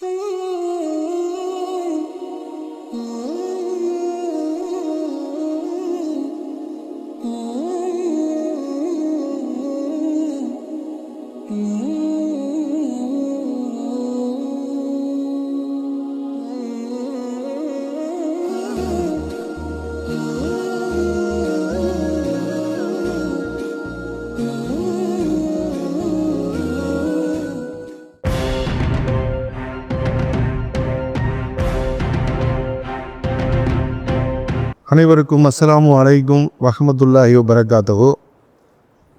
Hello. அனைவருக்கும் அஸ்லாம் அலைக்கும் வஹமத்துல்லாஹி வரகாத்தகு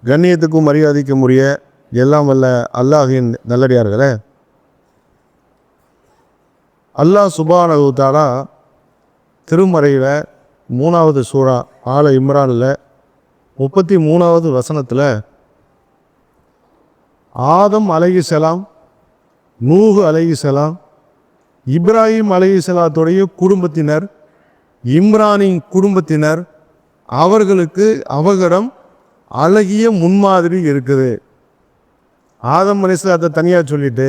கண்ணியத்துக்கும் மரியாதைக்கும் உரிய எல்லாம் வல்ல அல்லாஹின் நல்லடியார்களே. அல்லாஹ் சுபானகு தாலா திருமறையில் மூணாவது சூறா ஆல இம்ரானில் முப்பத்தி மூணாவது வசனத்தில் ஆதம் அலகி செலாம் நூகு அலகி செலாம் இப்ராஹிம் அலகி செலாத்துடைய குடும்பத்தினர் இம்ரானின் குடும்பத்தினர் அவர்களுக்கு அவகரம் அழகிய முன்மாதிரி இருக்குது. ஆதம் அலிஸ்லாத்தை தனியாக சொல்லிட்டு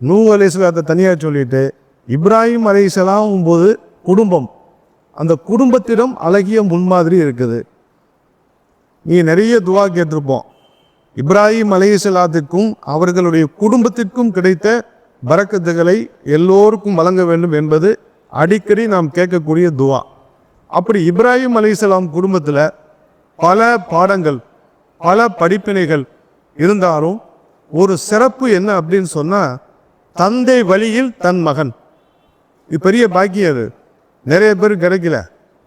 நூ அலிஸ்லாத்தை தனியாக சொல்லிட்டு இப்ராஹிம் அலிஸ்லாம் போது குடும்பம் அந்த குடும்பத்திடம் அழகிய முன்மாதிரி இருக்குது. நீ நிறைய துவா கேட்டிருப்போம். இப்ராஹிம் அலைஹிஸ்லாத்திற்கும் அவர்களுடைய குடும்பத்திற்கும் கிடைத்த பறக்கத்துகளை எல்லோருக்கும் வழங்க வேண்டும் என்பது அடிக்கடி நாம் கேட்கக்கூடிய துவா. அப்படி இப்ராஹிம் அலிசலாம் குடும்பத்தில் பல பாடங்கள் பல படிப்பினைகள் இருந்தாலும் ஒரு சிறப்பு என்ன அப்படின்னு சொன்னால் தந்தை வழியில் தன் மகன். இது பெரிய பாக்கியம் அது. நிறைய பேர் கிடைக்கல.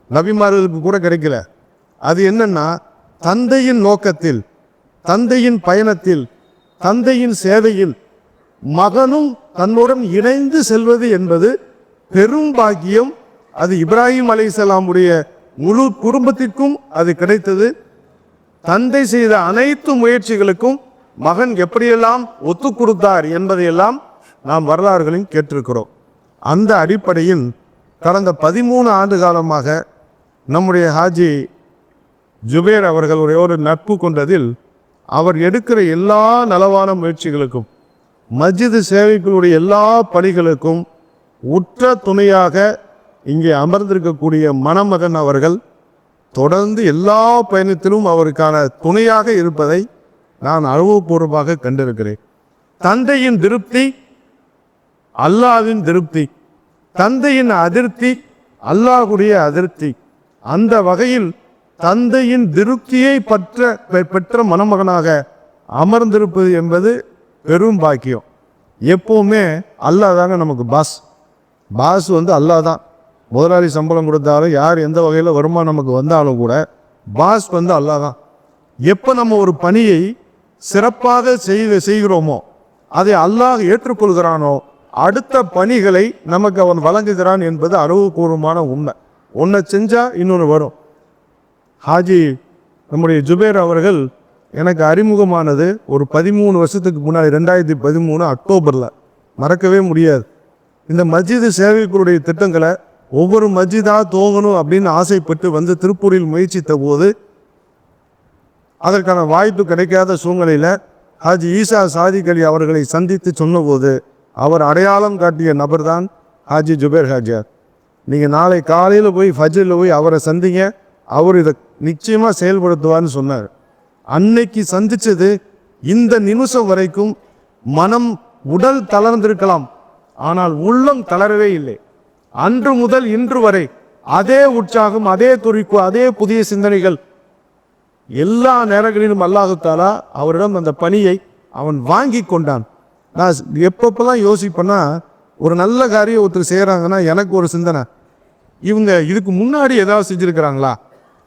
நபிமார்களுக்கு கூட கிடைக்கல. அது என்னன்னா தந்தையின் நோக்கத்தில் தந்தையின் பயணத்தில் தந்தையின் சேவையில் மகனும் தன்னுடன் இணைந்து செல்வது என்பது பெரும் பாக்கியம் அது இப்ராஹிம் அலைஹிஸ்ஸலாமுடைய முழு குடும்பத்திற்கும் அது கிடைத்தது. தந்தை செய்த அனைத்து முயற்சிகளுக்கும் மகன் எப்படியெல்லாம் ஒத்து கொடுத்தார் என்பதையெல்லாம் நாம் வரலாறுகளில் கேட்டிருக்கிறோம். அந்த அடிப்படையில் கடந்த பதிமூணு ஆண்டு காலமாக நம்முடைய ஹாஜி ஜுபேர் அவர்களுடைய ஒரு நட்பு கொண்டதில் அவர் எடுக்கிற எல்லா நலவான முயற்சிகளுக்கும் மஸ்ஜிது சேவைகளுடைய எல்லா பணிகளுக்கும் உற்ற துணையாக இங்கே அமர்ந்திருக்கக்கூடிய மணமகன் அவர்கள் தொடர்ந்து எல்லா பயணத்திலும் அவருக்கான துணையாக இருப்பதை நான் அனுபவபூர்வமாக கண்டிருக்கிறேன். தந்தையின் திருப்தி அல்லாவின் திருப்தி தந்தையின் அதிருப்தி அல்லாஹுடைய அதிருப்தி. அந்த வகையில் தந்தையின் திருப்தியை பற்ற பெ- பெற்ற மணமகனாக அமர்ந்திருப்பது என்பது பெரும் பாக்கியம். எப்பவுமே அல்லாஹ் தாங்க நமக்கு பாஸ். பாஸ் வந்து அல்லாஹ் தான். முதலாளி சம்பளம் கொடுத்தாலும் யார் எந்த வகையில் வருமானம் நமக்கு வந்தாலும் கூட பாஸ் வந்து அல்லாஹ் தான் எப்போ நம்ம ஒரு பணியை சிறப்பாக செய் செய்கிறோமோ அதை அல்லாஹ் ஏற்றுக்கொள்கிறானோ அடுத்த பணிகளை நமக்கு அவன் வழங்குகிறான் என்பது அறிவுபூர்வமான உண்மை. ஒன்றை செஞ்சால் இன்னொன்று வரும். ஹாஜி நம்முடைய ஜுபேர் அவர்கள் எனக்கு அறிமுகமானது ஒரு பதிமூணு வருஷத்துக்கு முன்னாடி ரெண்டாயிரத்தி பதிமூணு அக்டோபரில். மறக்கவே முடியாது. இந்த மஸ்ஜிது சேவைக்குடைய திட்டங்களை ஒவ்வொரு மஸ்ஜிதாக தோகணும் அப்படின்னு ஆசைப்பட்டு வந்து திருப்பூரில் முயற்சித்த போது அதற்கான வாய்ப்பு கிடைக்காத சூழ்நிலையில் ஹாஜி ஈசா சாதிக் அலி அவர்களை சந்தித்து சொன்னபோது அவர் அடையாளம் காட்டிய நபர் தான் ஹாஜி ஜுபேர் ஹாஜியார். நீங்கள் நாளை காலையில் போய் ஃபஜ்ரில் போய் அவரை சந்திங்க அவர் இதை நிச்சயமாக செயல்படுத்துவார்னு சொன்னார். அன்னைக்கு சந்தித்தது இந்த நிமிஷம் வரைக்கும் மனம் உடல் தளர்ந்திருக்கலாம் ஆனால் உள்ளம் தளரவே இல்லை. அன்று முதல் இன்று வரை அதே உற்சாகம் அதே துடிப்பு அதே புதிய சிந்தனைகள் எல்லா நேரங்களிலும் அல்லாஹு தாலா அவரிடம் அந்த பணியை அவன் வாங்கி கொண்டான். நான் எப்பப்பெல்லாம் யோசிப்பேன்னா ஒரு நல்ல காரியம் ஒருத்தர் செய்கிறாங்கன்னா எனக்கு ஒரு சிந்தனை. இவங்க இதுக்கு முன்னாடி ஏதாவது செஞ்சுருக்கிறாங்களா?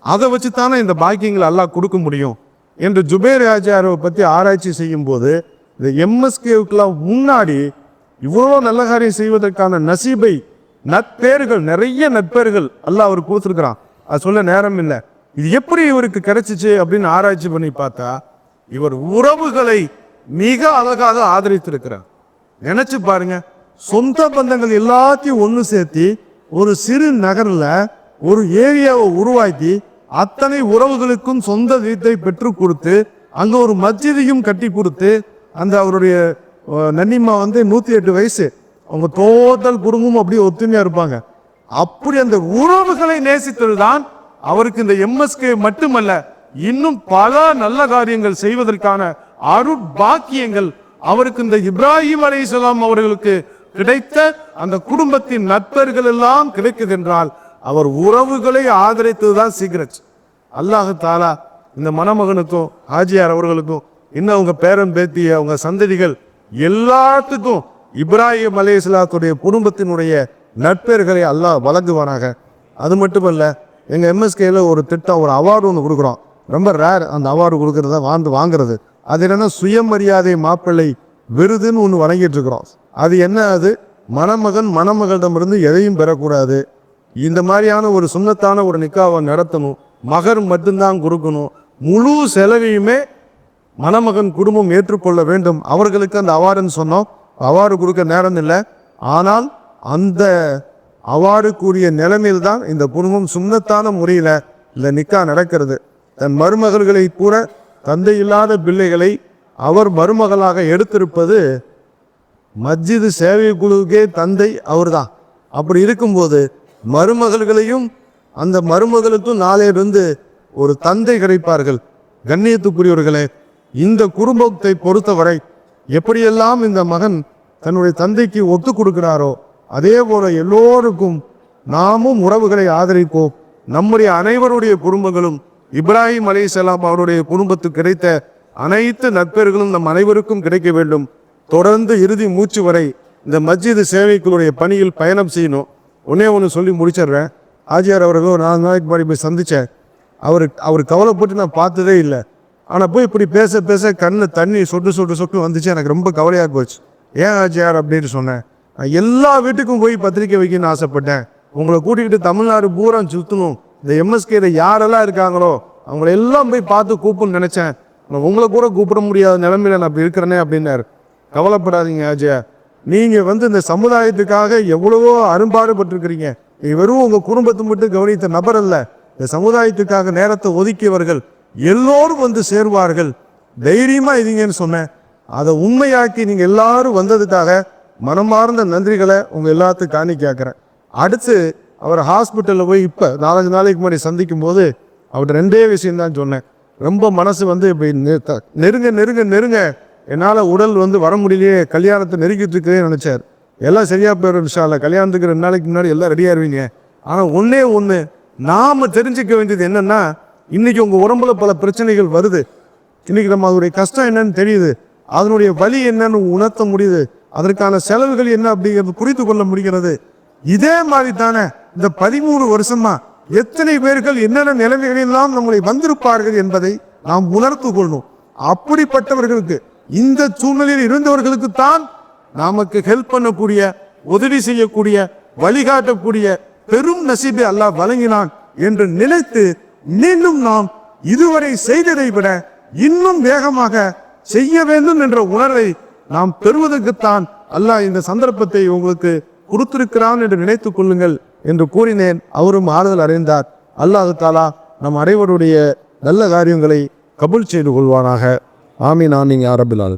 அதை வச்சு தானே இந்த பாக்கியங்களை எல்லாம் கொடுக்க முடியும் என்று ஜுபேர் ஆச்சாரை பற்றி ஆராய்ச்சி செய்யும்போது இந்த எம்எஸ்கேவுக்கெல்லாம் முன்னாடி இவ்வளோ நல்ல காரியம் செய்வதற்கான நசீபை நற்பேறுகள் நிறைய நற்பேறுகள் அல்லாஹ் அவர் கொடுத்துருக்குறான். அது சொல்ல நேரம் இல்லை. இது எப்படி இவருக்கு கிடைச்சிச்சு அப்படின்னு ஆராய்ச்சி பண்ணி பார்த்தா இவர் உறவுகளை மிக அழகாக ஆதரித்திருக்கிறார். நினைச்சு பாருங்க சொந்த பந்தங்கள் எல்லாத்தையும் ஒன்று சேர்த்து ஒரு சிறு நகரில் ஒரு ஏரியாவை உருவாக்கி அத்தனை உறவுகளுக்கும் சொந்த வீட்டை பெற்றுக் கொடுத்து அங்கே ஒரு மஸ்ஜிதையும் கட்டி கொடுத்து அந்த அவருடைய நன்னிமா வந்து நூற்றி எட்டு வயசு. அவங்க தோத்தல் குடும்பம் அப்படியே ஒத்துமையா இருப்பாங்க. அப்படி அந்த உறவுகளை நேசித்ததுதான் அவருக்கு இந்த எம்எஸ்கே மட்டுமல்ல இன்னும் பல நல்ல காரியங்கள் செய்வதற்கான அருட்பாக்கியங்கள் அவருக்கு இந்த இப்ராஹிம் அலிசலாம் அவர்களுக்கு கிடைத்த அந்த குடும்பத்தின் நட்பர்கள் எல்லாம் கிடைக்குதென்றால் அவர் உறவுகளை ஆதரித்ததுதான் சீக்கிரட் அல்லாஹ் தாலா இந்த மணமகனுக்கும் ஹாஜியார் அவர்களுக்கும் இன்னும் அவங்க பேரன் பேத்தி அவங்க சந்ததிகள் எல்லாத்துக்கும் இப்ராஹிம் அலைஹிஸ்ஸலாத்துடைய குடும்பத்தினுடைய நட்பெயர்களை அல்லாஹ் வழங்குவானாக. அது மட்டுமல்ல எங்கள் எம்எஸ்கேயில் ஒரு திட்டம் ஒரு அவார்டு ஒன்று கொடுக்குறோம். ரொம்ப ரேர் அந்த அவார்டு கொடுக்கறத வாழ்ந்து வாங்குறது. அது என்னென்னா சுயமரியாதை மாப்பிள்ளை விருதுன்னு ஒன்று வழங்கிட்டு இருக்கிறோம் அது என்ன அது? மணமகன் மணமகளிடமிருந்து எதையும் பெறக்கூடாது. இந்த மாதிரியான ஒரு சுண்ணத்தான ஒரு நிக்காவை நடத்தணும். மகர் மட்டும்தான் கொடுக்கணும். முழு செலவையுமே மணமகன் குடும்பம் ஏற்றுக்கொள்ள வேண்டும். அவர்களுக்கு அந்த அவார்டுன்னு சொன்னோம். அவார்டு கொடுக்க நேரம் இல்லை. ஆனால் அந்த அவார்டு கூடிய நிலைமையில் தான் இந்த குடும்பம் சுண்ணத்தான முறையில் இந்த நிக்கா நடக்கிறது. தன் மருமகள்களை கூட தந்தை இல்லாத பிள்ளைகளை அவர் மருமகளாக எடுத்திருப்பது மஸ்ஜிது சேவை குழுவுக்கே தந்தை அவர்தான். அப்படி இருக்கும்போது மருமகள்களையும் அந்த மருமகளுக்கும் நாளே இருந்து ஒரு தந்தை கிடைப்பார்கள். கண்ணியத்துக்குரியவர்களே இந்த குடும்பத்தை பொறுத்தவரை எப்படியெல்லாம் இந்த மகன் தன்னுடைய தந்தைக்கு ஒத்து கொடுக்கிறாரோ அதே போல எல்லோருக்கும் நாமும் உறவுகளை ஆதரிப்போம். நம்முடைய அனைவருடைய குடும்பங்களும் இப்ராஹிம் அலைஹிஸ்ஸலாம் அவருடைய குடும்பத்துக்கு கிடைத்த அனைத்து நட்பர்களும் நம் அனைவருக்கும் கிடைக்க வேண்டும். தொடர்ந்து இறுதி மூச்சு வரை இந்த மஸ்ஜிது சேவைக்குடைய பணியில் பயணம் செய்யணும். ஒன்னே ஒன்று சொல்லி முடிச்சிடுறேன். ஆஜியார் அவர்கள் ஒரு நாலு நாளைக்கு முன்னாடி போய் சந்தித்தேன் அவர் அவர் கவலைப்பட்டு நான் பார்த்ததே இல்லை. ஆனால் போய் இப்படி பேச பேச கண்ணில் தண்ணி சொட்டு சொட்டு சொட்டு வந்துச்சு. எனக்கு ரொம்ப கவலையாக போச்சு. ஏன் ஆஜியார் அப்படின்னு சொன்னேன். நான் எல்லா வீட்டுக்கும் போய் பத்திரிக்கை வைக்கணும்னு ஆசைப்பட்டேன். உங்களை கூட்டிக்கிட்டு தமிழ்நாடு பூரா சுற்றணும் இந்த எம்எஸ்கேல யாரெல்லாம் இருக்காங்களோ அவங்கள எல்லாம் போய் பார்த்து கூப்பிடணும்னு நினச்சேன். நான் உங்களை கூட கூப்பிட முடியாத நிலைமையில நான் இப்படி இருக்கிறேனே அப்படின்னாரு. கவலைப்படாதீங்க ஆஜயா நீங்கள் வந்து இந்த சமுதாயத்துக்காக எவ்வளவோ அரும்பாடுபட்டிருக்கிறீங்க. நீ வெறும் உங்கள் குடும்பத்தை மட்டும் கவனித்த நபர் அல்ல. இந்த சமுதாயத்துக்காக நேரத்தை ஒதுக்கியவர்கள் எல்லோரும் வந்து சேருவார்கள். தைரியமாக இதுங்கன்னு சொன்னேன். அதை உண்மையாக்கி நீங்கள் எல்லாரும் வந்ததுக்காக மனமார்ந்த நன்றிகளை உங்கள் எல்லாத்துக்கும் காணி கேட்குறேன். அடுத்து அவர் ஹாஸ்பிட்டலில் போய் இப்போ நாலஞ்சு நாளைக்கு முன்னாடி சந்திக்கும் போது அவர்கிட்ட ரெண்டே விஷயம் தான் சொன்னேன். ரொம்ப மனசு வந்து இப்போ நெ- நெருங்க நெருங்க நெருங்க. என்னால் உடல் வந்து வர முடியலையே கல்யாணத்தை நெருக்கிட்டு இருக்கிறேன்னு நினச்சார். எல்லாம் சரியாக போயிடும் விஷயம் கல்யாணத்துக்கு ரெண்டு நாளைக்கு முன்னாடி எல்லாம் ரெடியாக இருவீங்க ஆனால் ஒன்றே ஒன்று நாம் தெரிஞ்சுக்க வேண்டியது என்னென்னா இன்னைக்கு உங்கள் உடம்புல பல பிரச்சனைகள் வருது. இன்னைக்கு நம்ம அதனுடைய கஷ்டம் என்னன்னு தெரியுது. அதனுடைய வலி என்னன்னு உணர்த்த முடியுது. அதற்கான செலவுகள் என்ன அப்படிங்கிறது புரிந்து கொள்ள முடிகிறது. இதே மாதிரி தானே இந்த பதிமூணு வருஷமா எத்தனை பேர்கள் என்னென்ன நிலைமைகளெல்லாம் நம்மளை வந்திருப்பார்கள் என்பதை நாம் உணர்த்து கொள்ளணும். அப்படிப்பட்டவர்களுக்கு இந்த சூழ்நிலையில் இருந்தவர்களுக்கு தான் நமக்கு ஹெல்ப் பண்ணக்கூடிய உதவி செய்யக்கூடிய வழிகாட்டக்கூடிய பெரும் நசீபை அல்லாஹ் வழங்கினான் என்று நினைத்து மீண்டும் நாம் இதுவரை செய்ததை விட இன்னும் வேகமாக செய்ய வேண்டும் என்ற உணர்வை நாம் பெறுவதற்குத்தான் அல்லாஹ் இந்த சந்தர்ப்பத்தை உங்களுக்கு கொடுத்திருக்கிறான் என்று நினைத்துக் கொள்ளுங்கள் என்று கூறினேன். அவரும் ஆறுதல் அறிந்தார். அல்லாஹ் தாலா நம் அனைவருடைய நல்ல காரியங்களை கபூல் செய்து கொள்வானாக. ஆமீன் ஆனிங் அரபிலால்